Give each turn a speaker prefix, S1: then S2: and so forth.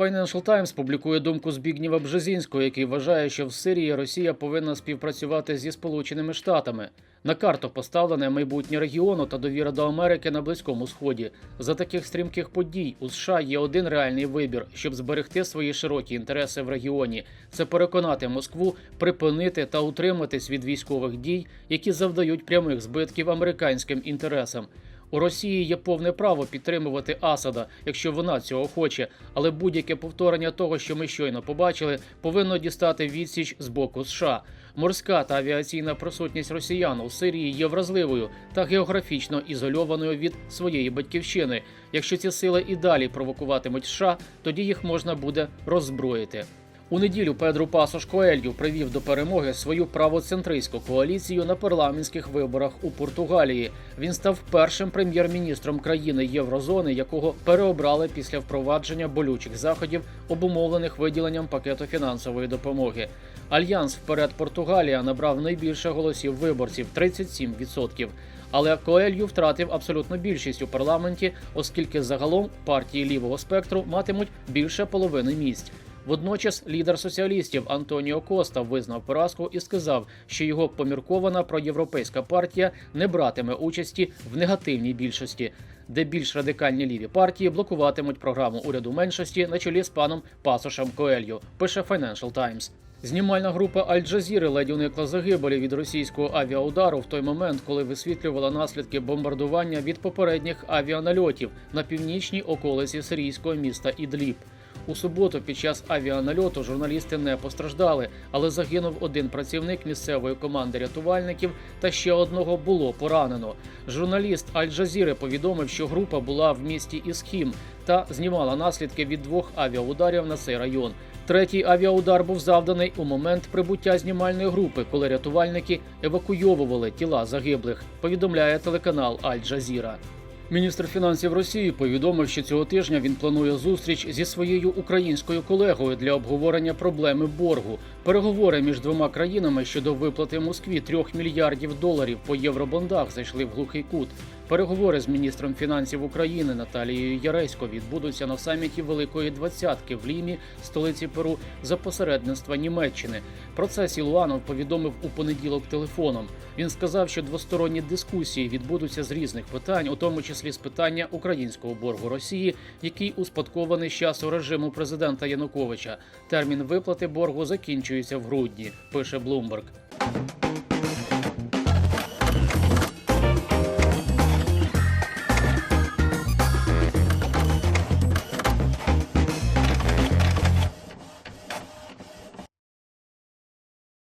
S1: Financial Times публікує думку Збігніва Бжезінського, який вважає, що в Сирії Росія повинна співпрацювати зі Сполученими Штатами. На карту поставлене майбутнє регіону та довіра до Америки на Близькому Сході. За таких стрімких подій у США є один реальний вибір, щоб зберегти свої широкі інтереси в регіоні. Це переконати Москву припинити та утриматись від військових дій, які завдають прямих збитків американським інтересам. У Росії є повне право підтримувати Асада, якщо вона цього хоче, але будь-яке повторення того, що ми щойно побачили, повинно дістати відсіч з боку США. Морська та авіаційна присутність росіян у Сирії є вразливою та географічно ізольованою від своєї батьківщини. Якщо ці сили і далі провокуватимуть США, тоді їх можна буде роззброїти. У неділю Педру Пасош Коелью привів до перемоги свою правоцентристську коаліцію на парламентських виборах у Португалії. Він став першим прем'єр-міністром країни Єврозони, якого переобрали після впровадження болючих заходів, обумовлених виділенням пакету фінансової допомоги. Альянс вперед Португалія набрав найбільше голосів виборців 37%. Але Коелью втратив абсолютну більшість у парламенті, оскільки загалом партії лівого спектру матимуть більше половини місць. Водночас лідер соціалістів Антоніо Коста визнав поразку і сказав, що його поміркована проєвропейська партія не братиме участі в негативній більшості, де більш радикальні ліві партії блокуватимуть програму уряду меншості на чолі з паном Пасошем Коельо. Пише Financial Times. Знімальна група Аль-Джазіри ледь уникла загибелі від російського авіаудару в той момент, коли висвітлювала наслідки бомбардування від попередніх авіанальотів на північній околиці сирійського міста Ідліб. У суботу під час авіанальоту журналісти не постраждали, але загинув один працівник місцевої команди рятувальників та ще одного було поранено. Журналіст Аль-Джазіри повідомив, що група була в місті Ісхім та знімала наслідки від двох авіаударів на цей район. Третій авіаудар був завданий у момент прибуття знімальної групи, коли рятувальники евакуйовували тіла загиблих. Повідомляє телеканал Аль-Джазіра. Міністр фінансів Росії повідомив, що цього тижня він планує зустріч зі своєю українською колегою для обговорення проблеми боргу. Переговори між двома країнами щодо виплати Москві трьох мільярдів доларів по євробондах зайшли в глухий кут. Переговори з міністром фінансів України Наталією Яресько відбудуться на саміті Великої Двадцятки в Лімі, столиці Перу, за посередництва Німеччини. Про це Сілуанов повідомив у понеділок телефоном. Він сказав, що двосторонні дискусії відбудуться з різних питань, у тому числі з питання українського боргу Росії, який успадкований з часу режиму президента Януковича. Термін виплати боргу закінчується в грудні. Пише Bloomberg.